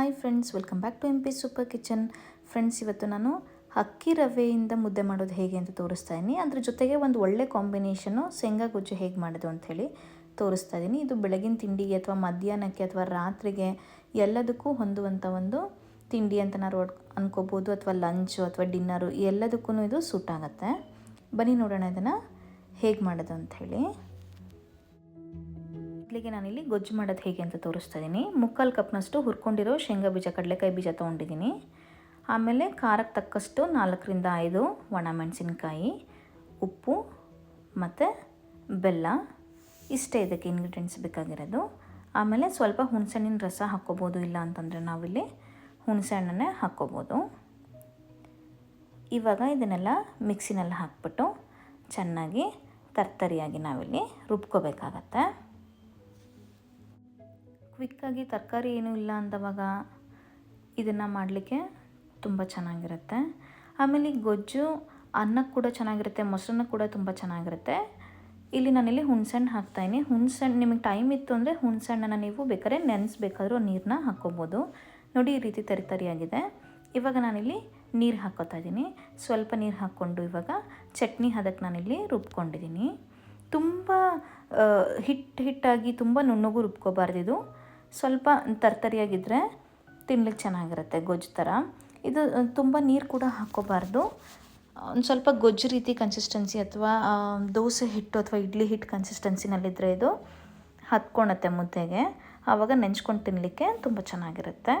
Hi friends welcome back to M P super kitchen friends ಇವತ್ತು ನಾನು ಅಕ್ಕಿ ರವೆಯಿಂದ ಮುದ್ದೆ ಮಾಡೋದು ಹೇಗೆ ಅಂತ ತೋರಿಸ್ತಾ ಇದ್ದೀನಿ. ಅದ್ರ ಜೊತೆಗೆ ಒಂದು ಒಳ್ಳೆ ಕಾಂಬಿನೇಷನು ಶೇಂಗಾ ಗೊಜ್ಜು ಹೇಗೆ ಮಾಡೋದು ಅಂಥೇಳಿ ತೋರಿಸ್ತಾ ಇದ್ದೀನಿ. ಇದು ಬೆಳಗಿನ ತಿಂಡಿಗೆ ಅಥವಾ ಮಧ್ಯಾಹ್ನಕ್ಕೆ ಅಥವಾ ರಾತ್ರಿಗೆ ಎಲ್ಲದಕ್ಕೂ ಹೊಂದುವಂಥ ಒಂದು ತಿಂಡಿ ಅಂತ ನಾವು ಅನ್ಕೋಬೋದು. ಅಥವಾ ಲಂಚು ಅಥವಾ ಡಿನ್ನರು ಎಲ್ಲದಕ್ಕೂ ಇದು ಸೂಟ್ ಆಗುತ್ತೆ. ಬನ್ನಿ ನೋಡೋಣ ಇದನ್ನು ಹೇಗೆ ಮಾಡೋದು ಅಂಥೇಳಿ ಮೊದಲಿಗೆ ನಾನಿಲ್ಲಿ ಗೊಜ್ಜು ಮಾಡೋದು ಹೇಗೆ ಅಂತ ತೋರಿಸ್ತಾ ಇದ್ದೀನಿ. ಮುಕ್ಕಾಲು ಕಪ್ನಷ್ಟು ಹುರ್ಕೊಂಡಿರೋ ಶೇಂಗಾ ಬೀಜ, ಕಡಲೆಕಾಯಿ ಬೀಜ ತೊಗೊಂಡಿದ್ದೀನಿ. ಆಮೇಲೆ ಖಾರಕ್ಕೆ ತಕ್ಕಷ್ಟು ನಾಲ್ಕರಿಂದ ಐದು ಒಣ ಮೆಣಸಿನ್ಕಾಯಿ ಉಪ್ಪು ಮತ್ತು ಬೆಲ್ಲ. ಇಷ್ಟೇ ಇದಕ್ಕೆ ಇಂಗ್ರೀಡಿಯೆಂಟ್ಸ್ ಬೇಕಾಗಿರೋದು. ಆಮೇಲೆ ಸ್ವಲ್ಪ ಹುಣಸೆಹಣ್ಣಿನ ರಸ ಹಾಕ್ಕೋಬೋದು, ಇಲ್ಲ ಅಂತಂದರೆ ನಾವಿಲ್ಲಿ ಹುಣಸೆ ಹಣ್ಣನ್ನೇ ಹಾಕ್ಕೋಬೋದು. ಇವಾಗ ಇದನ್ನೆಲ್ಲ ಮಿಕ್ಸಿನಲ್ಲಿ ಹಾಕ್ಬಿಟ್ಟು ಚೆನ್ನಾಗಿ ತರ್ತರಿಯಾಗಿ ನಾವಿಲ್ಲಿ ರುಬ್ಕೋಬೇಕಾಗತ್ತೆ. ಕ್ವಿಕ್ಕಾಗಿ ತರಕಾರಿ ಏನೂ ಇಲ್ಲ ಅಂದವಾಗ ಇದನ್ನು ಮಾಡಲಿಕ್ಕೆ ತುಂಬ ಚೆನ್ನಾಗಿರುತ್ತೆ. ಆಮೇಲೆ ಈ ಗೊಜ್ಜು ಅನ್ನಕ್ಕೆ ಕೂಡ ಚೆನ್ನಾಗಿರುತ್ತೆ, ಮೊಸರನ್ನ ಕೂಡ ತುಂಬ ಚೆನ್ನಾಗಿರುತ್ತೆ. ಇಲ್ಲಿ ನಾನಿಲ್ಲಿ ಹುಣ್ಸೆಹಣ್ಣು ಹಾಕ್ತಾಯಿನಿ ಹುಣ್ಸೆಹಣ್ಣು, ನಿಮಗೆ ಟೈಮ್ ಇತ್ತು ಅಂದರೆ ಹುಣಸಣ್ಣನ ನೀವು ಬೇಕಾದ್ರೆ ನೆನೆಸ್ಬೇಕಾದ್ರೂ ನೀರನ್ನ ಹಾಕ್ಕೋಬೋದು. ನೋಡಿ, ಈ ರೀತಿ ತರಿ ಆಗಿದೆ ಇವಾಗ ನಾನಿಲ್ಲಿ ನೀರು ಹಾಕೋತಾ ಇದ್ದೀನಿ. ಸ್ವಲ್ಪ ನೀರು ಹಾಕ್ಕೊಂಡು ಇವಾಗ ಚಟ್ನಿ ಹದಕ್ಕೆ ನಾನಿಲ್ಲಿ ರುಬ್ಕೊಂಡಿದ್ದೀನಿ. ತುಂಬ ಹಿಟ್ಟು ಹಿಟ್ಟಾಗಿ ತುಂಬ ನುಣ್ಣಗೂ ರುಬ್ಕೋಬಾರ್ದಿದು. ಸ್ವಲ್ಪ ತರ್ತರಿಯಾಗಿದ್ದರೆ ತಿನ್ಲಿಕ್ಕೆ ಚೆನ್ನಾಗಿರುತ್ತೆ ಗೊಜ್ಜು ಥರ. ಇದು ತುಂಬ ನೀರು ಕೂಡ ಹಾಕ್ಕೋಬಾರ್ದು. ಒಂದು ಸ್ವಲ್ಪ ಗೊಜ್ಜು ರೀತಿ ಕನ್ಸಿಸ್ಟೆನ್ಸಿ ಅಥವಾ ದೋಸೆ ಹಿಟ್ಟು ಅಥವಾ ಇಡ್ಲಿ ಹಿಟ್ಟು ಕನ್ಸಿಸ್ಟೆನ್ಸಿನಲ್ಲಿದ್ದರೆ ಇದು ಹತ್ಕೊಳತ್ತೆ ಮುದ್ದೆಗೆ. ಆವಾಗ ನೆಂಚ್ಕೊಂಡು ತಿನ್ನಲಿಕ್ಕೆ ತುಂಬ ಚೆನ್ನಾಗಿರುತ್ತೆ.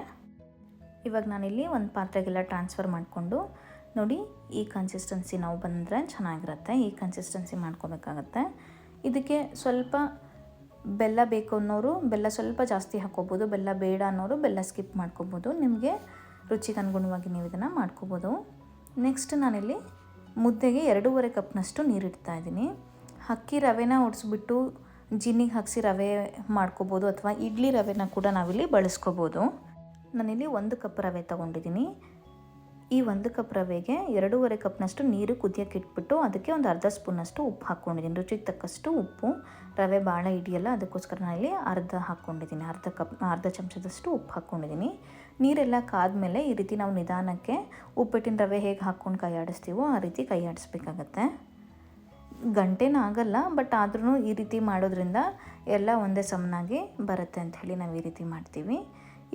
ಇವಾಗ ನಾನಿಲ್ಲಿ ಒಂದು ಪಾತ್ರೆಗೆಲ್ಲ ಟ್ರಾನ್ಸ್ಫರ್ ಮಾಡಿಕೊಂಡು ನೋಡಿ ಈ ಕನ್ಸಿಸ್ಟೆನ್ಸಿ ನಾವು ಬಂದರೆ ಚೆನ್ನಾಗಿರುತ್ತೆ. ಈ ಕನ್ಸಿಸ್ಟೆನ್ಸಿ ಮಾಡ್ಕೋಬೇಕಾಗತ್ತೆ. ಇದಕ್ಕೆ ಸ್ವಲ್ಪ ಬೆಲ್ಲ ಬೇಕು ಅನ್ನೋರು ಬೆಲ್ಲ ಸ್ವಲ್ಪ ಜಾಸ್ತಿ ಹಾಕ್ಕೋಬೋದು, ಬೆಲ್ಲ ಬೇಡ ಅನ್ನೋರು ಬೆಲ್ಲ ಸ್ಕಿಪ್ ಮಾಡ್ಕೋಬೋದು. ನಿಮಗೆ ರುಚಿಗೆ ಅನುಗುಣವಾಗಿ ನೀವು ಇದನ್ನು ಮಾಡ್ಕೋಬೋದು. ನೆಕ್ಸ್ಟ್ ನಾನಿಲ್ಲಿ ಮುದ್ದೆಗೆ ಎರಡೂವರೆ ಕಪ್ನಷ್ಟು ನೀರಿಡ್ತಾ ಇದ್ದೀನಿ. ಅಕ್ಕಿ ರವೆನ ಒಡಿಸ್ಬಿಟ್ಟು ಜಿನ್ನಿಗೆ ಹಾಕಿಸಿ ರವೆ ಮಾಡ್ಕೋಬೋದು ಅಥವಾ ಇಡ್ಲಿ ರವೆನ ಕೂಡ ನಾವಿಲ್ಲಿ ಬಳಸ್ಕೋಬೋದು. ನಾನಿಲ್ಲಿ ಒಂದು ಕಪ್ ರವೆ ತೊಗೊಂಡಿದ್ದೀನಿ. ಈ ಒಂದು ಕಪ್ ರವೆಗೆ ಎರಡೂವರೆ ಕಪ್ನಷ್ಟು ನೀರು ಕುದಿಯೋಕೆ ಇಟ್ಬಿಟ್ಟು ಅದಕ್ಕೆ ಒಂದು ಅರ್ಧ ಸ್ಪೂನಷ್ಟು ಉಪ್ಪು ಹಾಕ್ಕೊಂಡಿದ್ದೀನಿ. ರುಚಿಗೆ ತಕ್ಕಷ್ಟು ಉಪ್ಪು, ರವೆ ಭಾಳ ಹಿಡಿಯಲ್ಲ ಅದಕ್ಕೋಸ್ಕರ ನಾನು ಇಲ್ಲಿ ಅರ್ಧ ಹಾಕ್ಕೊಂಡಿದ್ದೀನಿ. ಅರ್ಧ ಕಪ್, ಅರ್ಧ ಚಮಚದಷ್ಟು ಉಪ್ಪು ಹಾಕ್ಕೊಂಡಿದ್ದೀನಿ. ನೀರೆಲ್ಲ ಕಾದ್ಮೇಲೆ ಈ ರೀತಿ ನಾವು ನಿಧಾನಕ್ಕೆ ಉಪ್ಪಿಟ್ಟಿನ ರವೆ ಹೇಗೆ ಹಾಕ್ಕೊಂಡು ಕೈ ಆಡಿಸ್ತೀವೋ ಆ ರೀತಿ ಕೈ ಆಡಿಸ್ಬೇಕಾಗತ್ತೆ ಗಂಟೆನೂ ಆಗಲ್ಲ, ಬಟ್ ಆದ್ರೂ ಈ ರೀತಿ ಮಾಡೋದ್ರಿಂದ ಎಲ್ಲ ಒಂದೇ ಸಮನಾಗಿ ಬರುತ್ತೆ ಅಂತ ಹೇಳಿ ನಾವು ಈ ರೀತಿ ಮಾಡ್ತೀವಿ.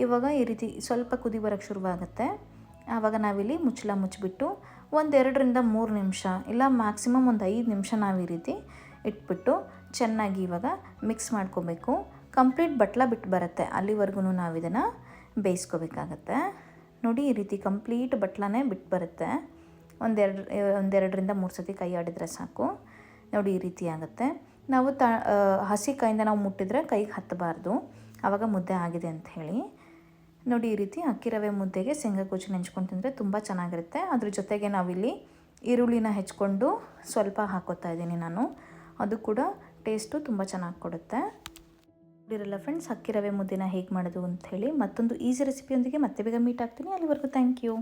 ಇವಾಗ ಈ ರೀತಿ ಸ್ವಲ್ಪ ಕುದಿ ಬರೋಕ್ಕೆ ಶುರುವಾಗುತ್ತೆ. ಆವಾಗ ನಾವಿಲ್ಲಿ ಮುಚ್ಚಳ ಮುಚ್ಚಿಬಿಟ್ಟು ಒಂದೆರಡರಿಂದ ಮೂರು ನಿಮಿಷ ಇಲ್ಲ ಮ್ಯಾಕ್ಸಿಮಮ್ ಒಂದು ಐದು ನಿಮಿಷ ನಾವು ಈ ರೀತಿ ಇಟ್ಬಿಟ್ಟು ಚೆನ್ನಾಗಿ ಇವಾಗ ಮಿಕ್ಸ್ ಮಾಡ್ಕೋಬೇಕು. ಕಂಪ್ಲೀಟ್ ಬಟ್ಲ ಬಿಟ್ಟು ಬರುತ್ತೆ. ಅಲ್ಲಿವರೆಗೂ ನಾವು ಇದನ್ನು ಬೇಯಿಸ್ಕೋಬೇಕಾಗತ್ತೆ. ನೋಡಿ ಈ ರೀತಿ ಕಂಪ್ಲೀಟ್ ಬಟ್ಲನೇ ಬಿಟ್ಟು ಬರುತ್ತೆ. ಒಂದೆರಡು ಒಂದೆರಡರಿಂದ ಮೂರು ಸತಿ ಕೈ ಆಡಿದರೆ ಸಾಕು. ನೋಡಿ ಈ ರೀತಿ ಆಗುತ್ತೆ. ನಾವು ತ ಹಸಿ ಕೈಯಿಂದ ನಾವು ಮುಟ್ಟಿದರೆ ಕೈಗೆ ಹತ್ತಬಾರ್ದು. ಆವಾಗ ಮುದ್ದೆ ಆಗಿದೆ ಅಂತ ಹೇಳಿ. ನೋಡಿ ಈ ರೀತಿ ಅಕ್ಕಿ ರವೆ ಮುದ್ದೆಗೆ ಶೇಂಗಾ ಗೊಜ್ಜು ನೆಂಚ್ಕೊಂಡು ತಿಂದರೆ ತುಂಬ ಚೆನ್ನಾಗಿರುತ್ತೆ. ಅದ್ರ ಜೊತೆಗೆ ನಾವಿಲ್ಲಿ ಈರುಳ್ಳಿನ ಹೆಚ್ಕೊಂಡು ಸ್ವಲ್ಪ ಹಾಕೋತಾ ಇದ್ದೀನಿ ನಾನು. ಅದು ಕೂಡ ಟೇಸ್ಟು ತುಂಬ ಚೆನ್ನಾಗಿ ಕೊಡುತ್ತೆ. ಇರಲ್ಲ ಫ್ರೆಂಡ್ಸ್ ಅಕ್ಕಿ ರವೆ ಮುದ್ದೆನ ಹೇಗೆ ಮಾಡೋದು ಅಂತ ಹೇಳಿ ಮತ್ತೊಂದು ಈಸಿ ರೆಸಿಪಿಯೊಂದಿಗೆ ಮತ್ತೆ ಬೇಗ ಮೀಟ್ ಆಗ್ತೀನಿ. ಅಲ್ಲಿವರೆಗೂ ಥ್ಯಾಂಕ್ ಯು